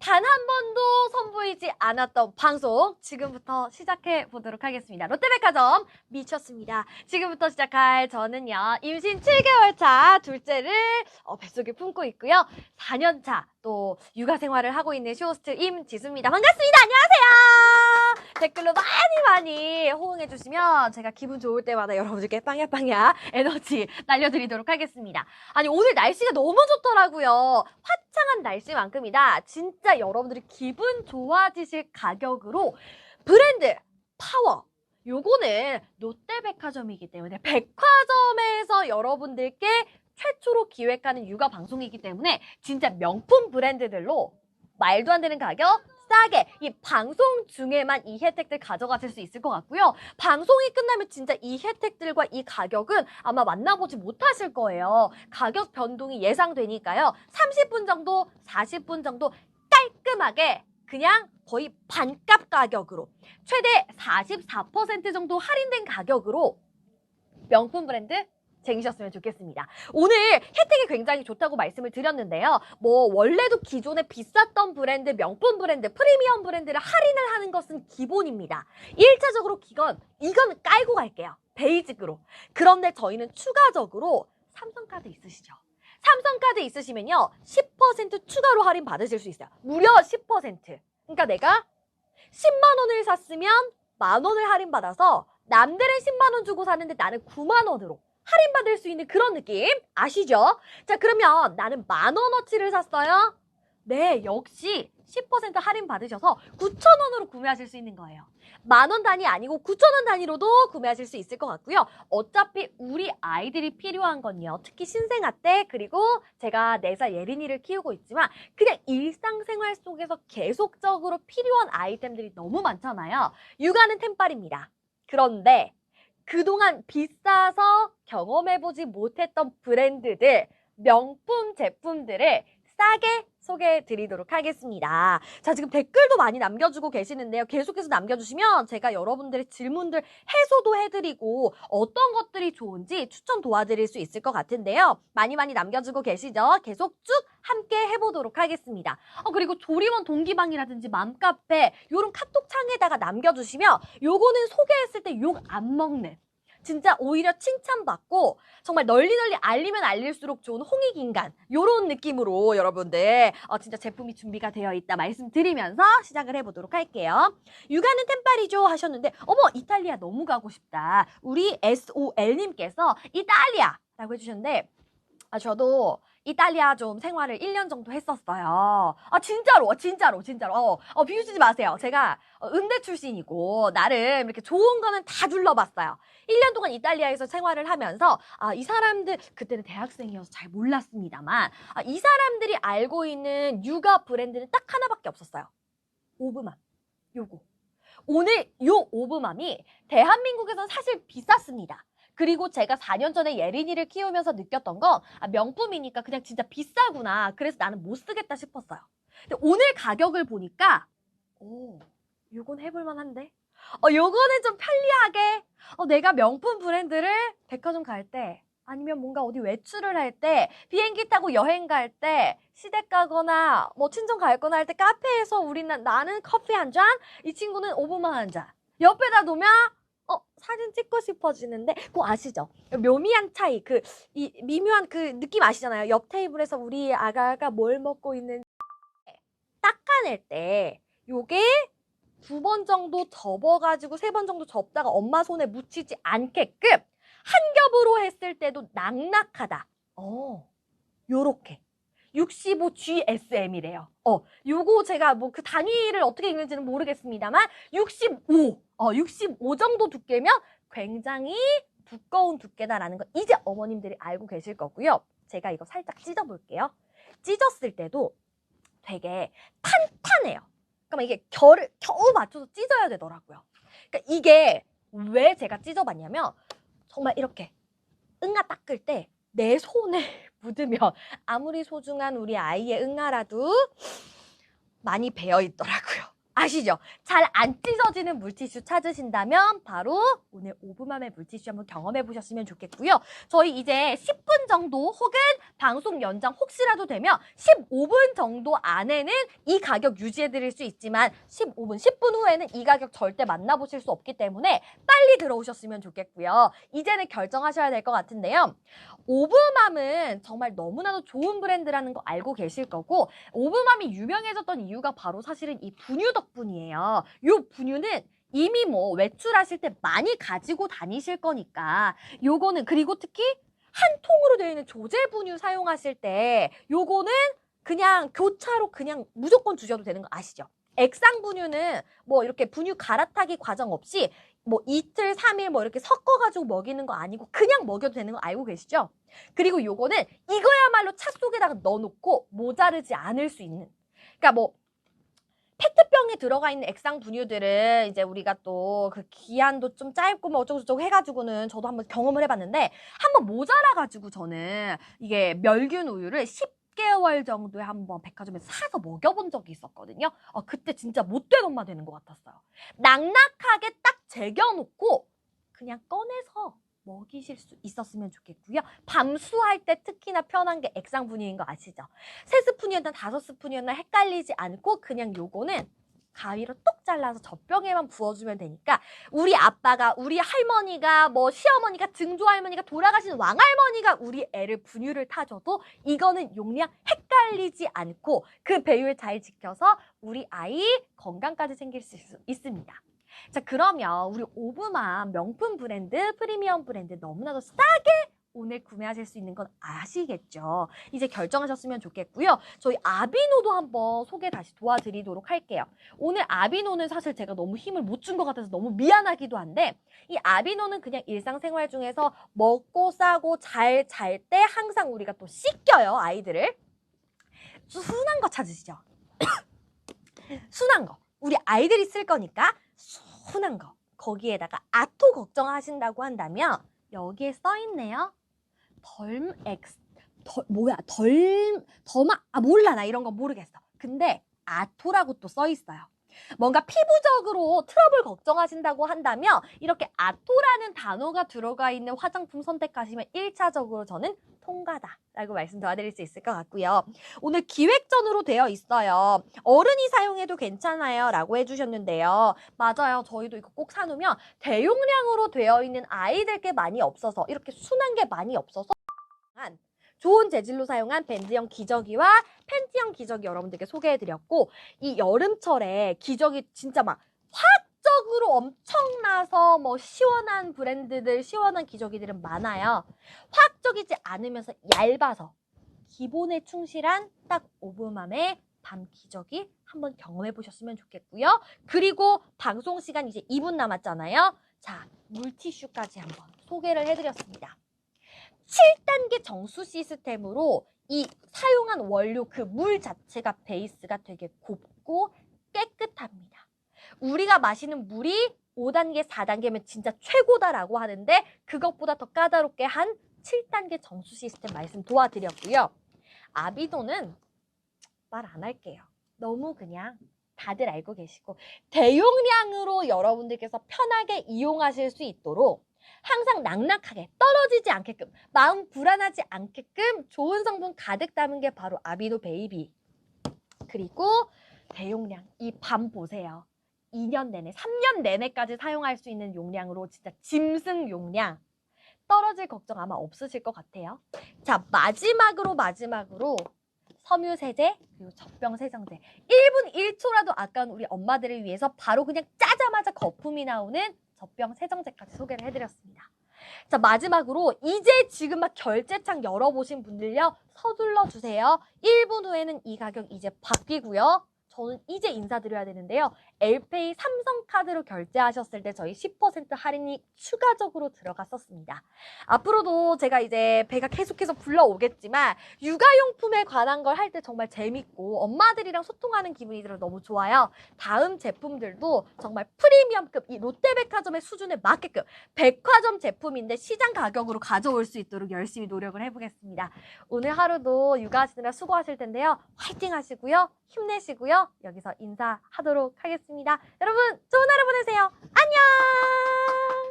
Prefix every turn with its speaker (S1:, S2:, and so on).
S1: 단 한 번도 선보이지 않았던 방송 지금부터 시작해 보도록 하겠습니다. 롯데백화점 미쳤습니다. 지금부터 시작할 저는요 임신 7개월 차 둘째를 어, 뱃속에 품고 있고요. 4년 차 또 육아 생활을 하고 있는 쇼호스트 임지수입니다. 반갑습니다. 안녕하세요. 댓글로 많이 많이 호응해 주시면 제가 기분 좋을 때마다 여러분들께 빵야빵야 에너지 날려드리도록 하겠습니다. 아니 오늘 날씨가 너무 좋더라고요. 화창한 날씨만큼이다. 진짜 여러분들이 기분 좋아지실 가격으로 브랜드 파워 요거는 롯데백화점이기 때문에 백화점에서 여러분들께 최초로 기획하는 육아 방송이기 때문에 진짜 명품 브랜드들로 말도 안 되는 가격 싸게 이 방송 중에만 이 혜택들 가져가실 수 있을 것 같고요. 방송이 끝나면 진짜 이 혜택들과 이 가격은 아마 만나보지 못하실 거예요. 가격 변동이 예상되니까요. 30분 정도, 40분 정도 깔끔하게 그냥 거의 반값 가격으로 최대 44% 정도 할인된 가격으로 명품 브랜드 쟁이셨으면 좋겠습니다. 오늘 혜택이 굉장히 좋다고 말씀을 드렸는데요. 뭐 원래도 기존에 비쌌던 브랜드, 명품 브랜드, 프리미엄 브랜드를 할인을 하는 것은 기본입니다. 1차적으로 이건 이건 깔고 갈게요. 베이직으로. 그런데 저희는 추가적으로 삼성카드 있으시죠? 삼성카드 있으시면요. 10% 추가로 할인 받으실 수 있어요. 무려 10%. 그러니까 내가 10만 원을 샀으면 만 원을 할인 받아서 남들은 10만 원 주고 사는데 나는 9만 원으로 할인받을 수 있는 그런 느낌 아시죠? 자 그러면 나는 만 원어치를 샀어요. 네 역시 10% 할인 받으셔서 9천 원으로 구매하실 수 있는 거예요. 만 원 단위 아니고 9천 원 단위로도 구매하실 수 있을 것 같고요. 어차피 우리 아이들이 필요한 건요. 특히 신생아 때 그리고 제가 4살 예린이를 키우고 있지만 그냥 일상생활 속에서 계속적으로 필요한 아이템들이 너무 많잖아요. 육아는 템빨입니다. 그런데 그동안 비싸서 경험해보지 못했던 브랜드들, 명품 제품들을 싸게 소개해 드리도록 하겠습니다. 자, 지금 댓글도 많이 남겨주고 계시는데요. 계속해서 남겨주시면 제가 여러분들의 질문들 해소도 해드리고 어떤 것들이 좋은지 추천 도와드릴 수 있을 것 같은데요. 많이 많이 남겨주고 계시죠? 계속 쭉 함께 해보도록 하겠습니다. 어, 그리고 조리원 동기방이라든지 맘카페 요런 카톡 창에다가 남겨주시면 요거는 소개했을 때 욕 안 먹는 진짜 오히려 칭찬받고 정말 널리 널리 알리면 알릴수록 좋은 홍익인간 요런 느낌으로 여러분들 어, 진짜 제품이 준비가 되어 있다 말씀드리면서 시작을 해보도록 할게요. 육아는 템빨이죠 하셨는데 어머 이탈리아 너무 가고 싶다. 우리 SOL님께서 이탈리아 라고 해주셨는데 아 저도 이탈리아 좀 생활을 1년 정도 했었어요. 아, 진짜로, 진짜로, 진짜로. 어, 어, 비웃지 마세요. 제가 어, 음대 출신이고, 나름 이렇게 좋은 거는 다 둘러봤어요. 1년 동안 이탈리아에서 생활을 하면서, 아, 이 사람들, 그때는 대학생이어서 잘 몰랐습니다만, 아, 이 사람들이 알고 있는 육아 브랜드는 딱 하나밖에 없었어요. 오브맘. 요거. 오늘 요 오브맘이 대한민국에서는 사실 비쌌습니다. 그리고 제가 4년 전에 예린이를 키우면서 느꼈던 건 아, 명품이니까 그냥 진짜 비싸구나. 그래서 나는 못 쓰겠다 싶었어요. 근데 오늘 가격을 보니까 오, 요건 해볼만 한데? 어, 요거는 좀 편리하게 어, 내가 명품 브랜드를 백화점 갈 때 아니면 뭔가 어디 외출을 할 때 비행기 타고 여행 갈 때 시댁 가거나 뭐 친정 갈 거나 할 때 카페에서 우리는 나는 커피 한 잔, 이 친구는 오브만 한 잔. 옆에다 놓으면 어, 사진 찍고 싶어지는데, 그거 아시죠? 묘미한 차이, 그, 이 미묘한 그 느낌 아시잖아요? 옆 테이블에서 우리 아가가 뭘 먹고 있는지 닦아낼 때, 요게 두 번 정도 접어가지고 세 번 정도 접다가 엄마 손에 묻히지 않게끔 한 겹으로 했을 때도 낙낙하다. 어, 요렇게. 65GSM이래요. 어, 요거 제가 뭐 그 단위를 어떻게 읽는지는 모르겠습니다만 65, 어, 65 정도 두께면 굉장히 두꺼운 두께다라는 거 이제 어머님들이 알고 계실 거고요. 제가 이거 살짝 찢어볼게요. 찢었을 때도 되게 탄탄해요. 그러면 이게 결을 겨우 맞춰서 찢어야 되더라고요. 그러니까 이게 왜 제가 찢어봤냐면 정말 이렇게 응아 닦을 때 내 손에 묻으면 아무리 소중한 우리 아이의 응아라도 많이 배어 있더라고요. 아시죠? 잘 안 찢어지는 물티슈 찾으신다면 바로 오늘 오브맘의 물티슈 한번 경험해 보셨으면 좋겠고요. 저희 이제 10분 정도 혹은 방송 연장 혹시라도 되면 15분 정도 안에는 이 가격 유지해 드릴 수 있지만 15분, 10분 후에는 이 가격 절대 만나보실 수 없기 때문에 빨리 들어오셨으면 좋겠고요. 이제는 결정하셔야 될 것 같은데요. 오브맘은 정말 너무나도 좋은 브랜드라는 거 알고 계실 거고 오브맘이 유명해졌던 이유가 바로 사실은 이 분유 덕 분이에요. 이 분유는 이미 뭐 외출하실 때 많이 가지고 다니실 거니까 요거는 그리고 특히 한 통으로 되어 있는 조제 분유 사용하실 때 요거는 그냥 교차로 그냥 무조건 주셔도 되는 거 아시죠? 액상 분유는 뭐 이렇게 분유 갈아타기 과정 없이 뭐 이틀, 삼일 뭐 이렇게 섞어가지고 먹이는 거 아니고 그냥 먹여도 되는 거 알고 계시죠? 그리고 요거는 이거야말로 차 속에다가 넣어놓고 모자르지 않을 수 있는. 그러니까 뭐 페트병에 들어가 있는 액상 분유들은 이제 우리가 또 그 기한도 좀 짧고 뭐 어쩌고저쩌고 해가지고는 저도 한번 경험을 해봤는데 한번 모자라가지고 저는 이게 멸균 우유를 10개월 정도에 한번 백화점에서 사서 먹여본 적이 있었거든요. 어, 그때 진짜 못된 엄마 되는 것 같았어요. 낙낙하게 딱 제겨놓고 그냥 꺼내서 먹이실 수 있었으면 좋겠고요. 밤수할 때 특히나 편한 게 액상 분유인 거 아시죠? 세 스푼이었나 다섯 스푼이었나 헷갈리지 않고 그냥 요거는 가위로 똑 잘라서 젖병에만 부어주면 되니까 우리 아빠가 우리 할머니가 뭐 시어머니가 증조 할머니가 돌아가신 왕할머니가 우리 애를 분유를 타줘도 이거는 용량 헷갈리지 않고 그 배율 잘 지켜서 우리 아이 건강까지 챙길 수 있- 있습니다. 자 그러면 우리 오브맘 명품 브랜드 프리미엄 브랜드 너무나도 싸게 오늘 구매하실 수 있는 건 아시겠죠? 이제 결정하셨으면 좋겠고요. 저희 아비노도 한번 소개 다시 도와드리도록 할게요. 오늘 아비노는 사실 제가 너무 힘을 못 준 것 같아서 너무 미안하기도 한데 이 아비노는 그냥 일상생활 중에서 먹고 싸고 잘 잘 때 항상 우리가 또 씻겨요 아이들을 순한 거 찾으시죠? 순한 거 우리 아이들이 쓸 거니까 순한 거 거기에다가 아토 걱정하신다고 한다면 여기에 써 있네요. 덜 엑스 덜 뭐야 덜 더마 아 몰라 나 이런 거 모르겠어. 근데 아토라고 또 써 있어요. 뭔가 피부적으로 트러블 걱정하신다고 한다면 이렇게 아토라는 단어가 들어가 있는 화장품 선택하시면 1차적으로 저는 통과다 라고 말씀 도와드릴 수 있을 것 같고요. 오늘 기획전으로 되어 있어요. 어른이 사용해도 괜찮아요 라고 해주셨는데요. 맞아요. 저희도 이거 꼭 사놓으면 대용량으로 되어 있는 아이들 게 많이 없어서 이렇게 순한 게 많이 없어서 좋은 재질로 사용한 밴드형 기저귀와 팬티형 기저귀 여러분들께 소개해드렸고 이 여름철에 기저귀 진짜 막 화학적으로 엄청나서 뭐 시원한 브랜드들 시원한 기저귀들은 많아요. 화학적이지 않으면서 얇아서 기본에 충실한 딱 오브맘의 밤 기저귀 한번 경험해 보셨으면 좋겠고요. 그리고 방송 시간 이제 2분 남았잖아요. 자, 물티슈까지 한번 소개를 해드렸습니다. 7단계 정수 시스템으로 이 사용한 원료 그 물 자체가 베이스가 되게 곱고 깨끗합니다. 우리가 마시는 물이 5단계, 4단계면 진짜 최고다라고 하는데 그것보다 더 까다롭게 한 7단계 정수 시스템 말씀 도와드렸고요. 아비도는 말 안 할게요. 너무 그냥 다들 알고 계시고 대용량으로 여러분들께서 편하게 이용하실 수 있도록 항상 낙낙하게 떨어지지 않게끔 마음 불안하지 않게끔 좋은 성분 가득 담은 게 바로 아비도 베이비. 그리고 대용량 이 밤 보세요. 2년 내내 3년 내내까지 사용할 수 있는 용량으로 진짜 짐승 용량. 떨어질 걱정 아마 없으실 것 같아요. 자 마지막으로 마지막으로 섬유 세제 그리고 젖병 세정제. 1분 1초라도 아까운 우리 엄마들을 위해서 바로 그냥 짜자마자 거품이 나오는 젖병 세정제까지 소개를 해드렸습니다. 자 마지막으로 이제 지금 막 결제창 열어보신 분들요 서둘러 주세요. 1분 후에는 이 가격 이제 바뀌고요. 저는 이제 인사드려야 되는데요. 엘페이 삼성카드로 결제하셨을 때 저희 10% 할인이 추가적으로 들어갔었습니다. 앞으로도 제가 이제 배가 계속해서 불러오겠지만 육아용품에 관한 걸 할 때 정말 재밌고 엄마들이랑 소통하는 기분이 들어 너무 좋아요. 다음 제품들도 정말 프리미엄급 이 롯데백화점의 수준에 맞게끔 백화점 제품인데 시장 가격으로 가져올 수 있도록 열심히 노력을 해보겠습니다. 오늘 하루도 육아하시느라 수고하실 텐데요. 화이팅 하시고요. 힘내시고요. 여기서 인사하도록 하겠습니다. 여러분 좋은 하루 보내세요. 안녕!